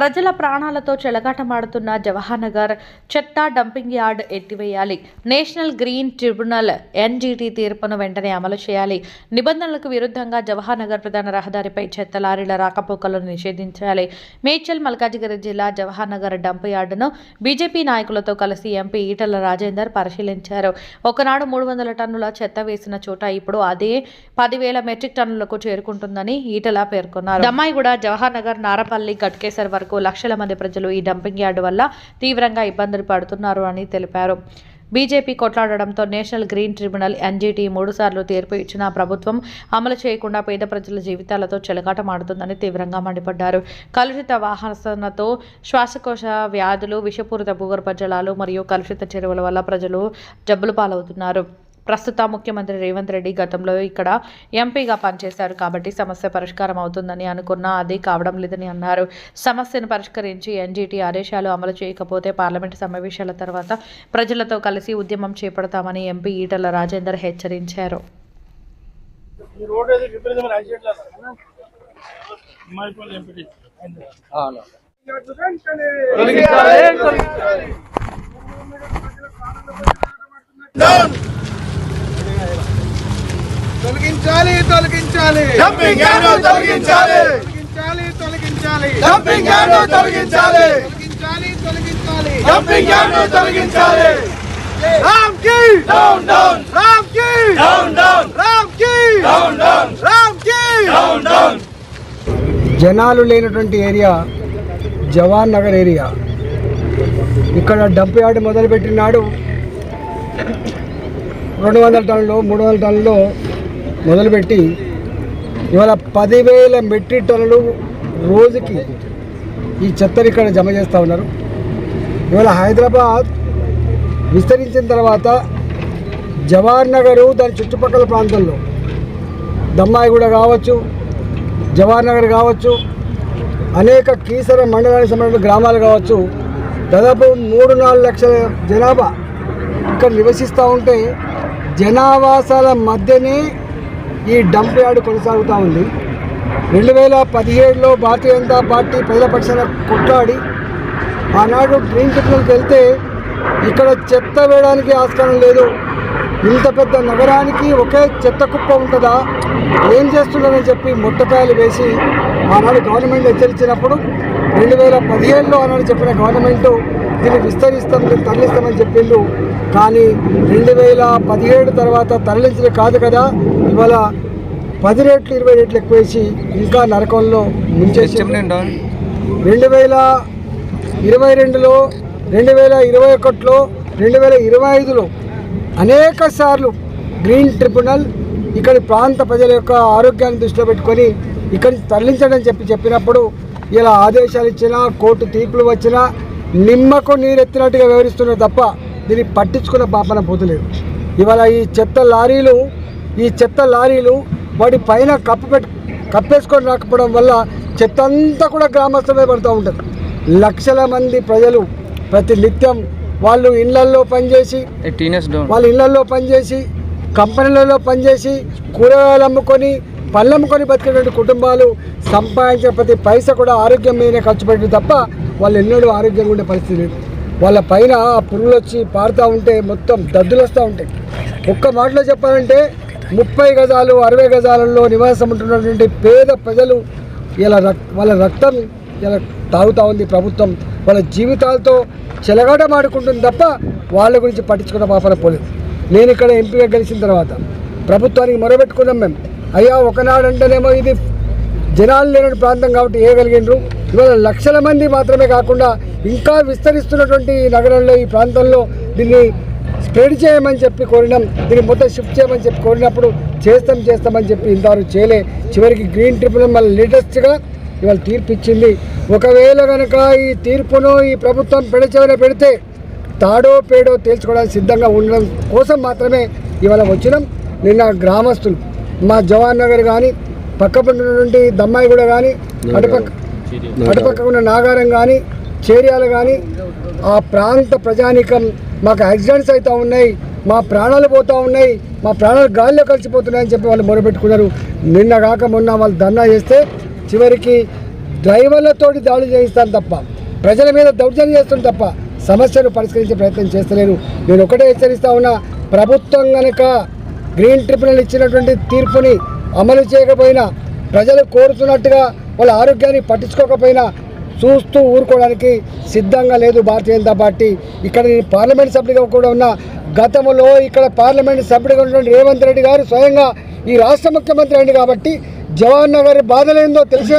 ప్రజల ప్రాణాలతో చెలగాటమాడుతున్న జవహర్నగర్ చెత్త డంపింగ్ యార్డ్ ఎత్తివేయాలి. నేషనల్ గ్రీన్ ట్రిబ్యునల్ ఎన్జీటీ తీర్పును వెంటనే అమలు చేయాలి. నిబంధనలకు విరుద్ధంగా జవహర్నగర్ ప్రధాన రహదారిపై చెత్త లారీల రాకపోకలను నిషేధించాలి. మేడ్చల్ మల్కాజిగిరి జిల్లా జవహర్నగర్ డంప్ యార్డును బీజేపీ నాయకులతో కలిసి ఎంపీ ఈటల రాజేందర్ పరిశీలించారు. ఒకనాడు మూడు వందల టన్నుల చెత్త వేసిన చోట ఇప్పుడు అదే పదివేల మెట్రిక్ టన్నులకు చేరుకుంటుందని ఈటల పేర్కొన్నారు. దమ్మాయిగూడ జవహర్ నారపల్లి గట్కేసర్ వరకు లక్షల మంది ప్రజలు ఈ డంపింగ్ యార్డు వల్ల తీవ్రంగా ఇబ్బందులు పడుతున్నారు అని తెలిపారు. బీజేపీ కొట్లాడడంతో నేషనల్ గ్రీన్ ట్రిబ్యునల్ ఎన్జీటీ మూడుసార్లు తీర్పు ఇచ్చిన ప్రభుత్వం అమలు చేయకుండా పేద ప్రజల జీవితాలతో చెలగాటమాడుతుందని తీవ్రంగా మండిపడ్డారు. కలుషిత వాహనతో శ్వాసకోశ వ్యాధులు విషపూరిత భూగర్భ జలాలు మరియు కలుషిత చెరువుల వల్ల ప్రజలు జబ్బులు పాలవుతున్నారు. ప్రస్తుత ముఖ్యమంత్రి రేవంత్ రెడ్డి గతంలో ఇక్కడ ఎంపీగా పనిచేశారు కాబట్టి సమస్య పరిష్కారం అవుతుందని అనుకున్నా అది కావడం లేదని అన్నారు. సమస్యను పరిష్కరించి ఎన్జీటీ ఆదేశాలు అమలు చేయకపోతే పార్లమెంటు సమావేశాల తర్వాత ప్రజలతో కలిసి ఉద్యమం చేపడతామని ఎంపీ ఈటల రాజేందర్ హెచ్చరించారు రోడ్ ఏది విపరీతమైన యాక్సిడెంట్ లేదు మైపల్లి ఎంపీ అవును తొలగించాలి తొలగించాలి. డంపింగ్ యార్డు తొలగించాలి. తొలగించాలి. తొలగించాలి డంపింగ్ యార్డు తొలగించాలి. తొలగించాలి తొలగించాలి. డంపింగ్ యార్డు తొలగించాలి. Ramky down down Ramky down down Ramky down down Ramky down down జనాలు లేనటువంటి ఏరియా జవాన్ నగర్ ఏరియా. ఇక్కడ డంప్ యార్డ్ మొదలుపెట్టినాడు. రెండు వందల టన్నులు మూడు వందల టన్నులు మొదలుపెట్టి ఇవాళ పదివేల మెట్రిక్ టన్నులు రోజుకి ఈ చెత్తని ఇక్కడ జమ చేస్తూ ఉన్నారు. ఇవాళ హైదరాబాద్ విస్తరించిన తర్వాత జవహర్ నగరు దాని చుట్టుపక్కల ప్రాంతంలో దమ్మాయిగూడ కావచ్చు జవహర్ నగర్ కావచ్చు అనేక కీసర మండలానికి సంబంధించిన గ్రామాలు కావచ్చు దాదాపు మూడు నాలుగు లక్షల జనాభా ఇక్కడ నివసిస్తూ ఉంటే జనావాసాల మధ్యనే ఈ డంప్ యార్డ్ కొనసాగుతూ ఉంది. రెండు వేల పదిహేడులో భారతీయ జనతా పార్టీ ప్రజల పక్షాన కొట్లాడి ఆనాడు గ్రీన్ ట్రిబ్యునల్కి వెళ్తే ఇక్కడ చెత్త వేయడానికి ఆస్కారం లేదు. ఇంత పెద్ద నగరానికి ఒకే చెత్త కుప్ప ఉంటుందా? ఏం చేస్తుందని చెప్పి ముట్టకాయలు వేసి ఆనాడు గవర్నమెంట్ హెచ్చరించినప్పుడు రెండు వేల పదిహేడులో ఆనాడు చెప్పిన గవర్నమెంట్ దీన్ని విస్తరిస్తాం దీన్ని తరలిస్తామని చెప్పిండు కానీ రెండు వేల పదిహేడు తర్వాత తరలించడం కాదు కదా. ఇవాళ పది రేట్లు ఇరవై రేట్లు ఎక్కువేసి ఇంకా నరకంలో ముంచేసి రెండు వేల ఇరవై రెండులో రెండు వేల ఇరవై ఒకటిలో రెండు వేల ఇరవై ఐదులో అనేక సార్లు గ్రీన్ ట్రిబ్యునల్ ఇక్కడి ప్రాంత ప్రజల యొక్క ఆరోగ్యాన్ని దృష్టిలో పెట్టుకొని ఇక్కడి నుంచి తరలించడని చెప్పి చెప్పినప్పుడు ఇలా ఆదేశాలు ఇచ్చినా కోర్టు తీర్పులు వచ్చినా నిమ్మకు నీరెత్తినట్టుగా వివరిస్తున్నారు తప్ప దీన్ని పట్టించుకున్న పాపన పోతలేదు. ఇవాళ ఈ చెత్త లారీలు ఈ చెత్త లారీలు వాటి పైన కప్పు పెట్టు కప్పేసుకొని రాకపోవడం వల్ల చెత్త అంతా కూడా గ్రామస్తులమే పడుతూ ఉంటుంది. లక్షల మంది ప్రజలు ప్రతి నిత్యం వాళ్ళు ఇళ్ళల్లో పనిచేసి వాళ్ళ ఇళ్ళల్లో పనిచేసి కంపెనీలలో పనిచేసి కూరగాయలు అమ్ముకొని పళ్ళు అమ్ముకొని బతికేటువంటి కుటుంబాలు సంపాదించిన ప్రతి పైసా కూడా ఆరోగ్యం మీదనే ఖర్చు పెట్టడం తప్ప వాళ్ళు ఎన్నడూ ఆరోగ్యంగా ఉండే పరిస్థితి లేదు. వాళ్ళ పైన ఆ పురుగులు వచ్చి పారుతూ ఉంటే మొత్తం దద్దులు వస్తూ ఉంటాయి. ఒక్క మాటలో చెప్పాలంటే ముప్పై గజాలు అరవై గజాలలో నివాసం ఉంటున్నటువంటి పేద ప్రజలు ఇలా రక్ వాళ్ళ రక్తం ఇలా తాగుతూ ఉంది ప్రభుత్వం. వాళ్ళ జీవితాలతో చెలగాటమాడుకుంటుంది తప్ప వాళ్ళ గురించి పట్టించుకున్న పాపన పోలేదు. నేను ఇక్కడ ఎంపీగా గెలిచిన తర్వాత ప్రభుత్వానికి మొరబెట్టుకున్నాం మేము. అయ్యా ఒకనాడంటేనేమో ఇది జనాలు లేని ప్రాంతం కాబట్టి వేయగలిగినరు ఇవాళ లక్షల మంది మాత్రమే కాకుండా ఇంకా విస్తరిస్తున్నటువంటి ఈ నగరంలో ఈ ప్రాంతంలో దీన్ని స్ప్రెడ్ చేయమని చెప్పి కోరినాం. దీన్ని మొత్తం షిఫ్ట్ చేయమని చెప్పి కోరినప్పుడు చేస్తాం చేస్తామని చెప్పి ఇంతవరకు చేయలే. చివరికి గ్రీన్ ట్రిబ్యునల్ మళ్ళీ లేటెస్ట్గా ఇవాళ తీర్పు ఇచ్చింది. ఒకవేళ కనుక ఈ తీర్పును ఈ ప్రభుత్వం పెడచెవిన పెడితే తాడో పేడో తేల్చుకోవడానికి సిద్ధంగా ఉండడం కోసం మాత్రమే ఇవాళ వచ్చినాం. నిన్న గ్రామస్తులు మా జవాన్ నగర్ కానీ పక్కపడినటువంటి దమ్మాయిగూడ కానీ అటుపక్క అటుపక్క ఉన్న నాగారం కానీ చేర్యాలు కానీ ఆ ప్రాంత ప్రజానికం మాకు యాక్సిడెంట్స్ అవుతూ ఉన్నాయి మా ప్రాణాలు పోతూ ఉన్నాయి మా ప్రాణాలు గాలిలో కలిసిపోతున్నాయని చెప్పి వాళ్ళు మొరపెట్టుకున్నారు. నిన్న కాక మొన్న వాళ్ళు ధర్నా చేస్తే చివరికి డ్రైవర్లతోటి దాడులు చేయిస్తాను తప్ప ప్రజల మీద దౌర్జన్యం చేస్తుంది తప్ప సమస్యను పరిష్కరించే ప్రయత్నం చేస్తలేరు. నేను ఒకటే హెచ్చరిస్తా ఉన్నా ప్రభుత్వం కనుక గ్రీన్ ట్రిబ్యునల్ ఇచ్చినటువంటి తీర్పుని అమలు చేయకపోయినా ప్రజలు కోరుతున్నట్టుగా వాళ్ళ ఆరోగ్యాన్ని పట్టించుకోకపోయినా చూస్తూ ఊరుకోవడానికి సిద్ధంగా లేదు భారతీయ జనతా పార్టీ. ఇక్కడ నేను పార్లమెంట్ సభ్యుడిగా కూడా ఉన్న. గతంలో ఇక్కడ పార్లమెంట్ సభ్యుడిగా ఉన్నటువంటి రేవంత్ రెడ్డి గారు స్వయంగా ఈ రాష్ట్ర ముఖ్యమంత్రి అయింది కాబట్టి జవహర్ నగర్ బాధలేందో తెలిసిన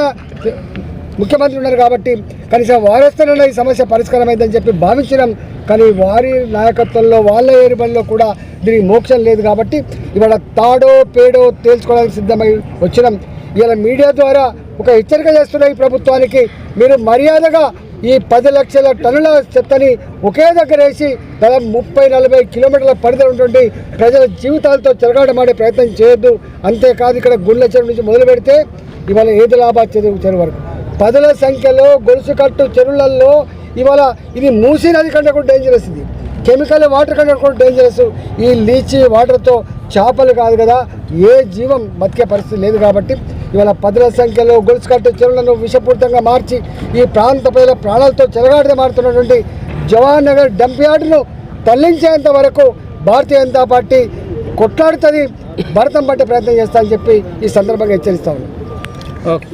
ముఖ్యమంత్రి ఉన్నారు కాబట్టి కనీసం వారస్తేనే ఈ సమస్య పరిష్కారం అయిందని చెప్పి భావించినాం. కానీ వారి నాయకత్వంలో వాళ్ళ ఏరుబడిలో కూడా దీనికి మోక్షం లేదు కాబట్టి ఇవాళ తాడో పేడో తేల్చుకోవడానికి సిద్ధమై వచ్చినాం. ఇలా మీడియా ద్వారా ఒక హెచ్చరిక చేస్తున్న ఈ ప్రభుత్వానికి మీరు మర్యాదగా ఈ పది లక్షల టన్నుల చెత్తని ఒకే దగ్గర వేసి దాదాపు ముప్పై నలభై కిలోమీటర్ల పరిధిలో ఉన్నటువంటి ప్రజల జీవితాలతో చెలగాటమాడే ప్రయత్నం చేయొద్దు. అంతేకాదు ఇక్కడ గుండె చెరువు నుంచి మొదలు పెడితే ఇవాళ ఏదిలాబాద్ చెరువు చెరువు వరకు. పదుల సంఖ్యలో గొలుసు కట్టు చెరువులలో ఇవాళ ఇది మూసీ నది కంటే కూడా డేంజరస్ ఇది. కెమికల్ వాటర్ కంటే కూడా డేంజరస్ ఈ లీచి వాటర్తో చేపలు కాదు కదా ఏ జీవం బతికే పరిస్థితి లేదు కాబట్టి ఇవాళ పదుల సంఖ్యలో గొలుసు కట్టే చెరువులను విషపూరితంగా మార్చి ఈ ప్రాంత ప్రజల ప్రాణాలతో చెలగాడితే మారుతున్నటువంటి జవహర్ నగర్ డంప్ యార్డును తరలించేంత వరకు భారతీయ జనతా పార్టీ కొట్లాడుతుంది భరతం పట్టే ప్రయత్నం చేస్తా అని చెప్పి ఈ సందర్భంగా హెచ్చరిస్తా ఉన్నాను ఓకే.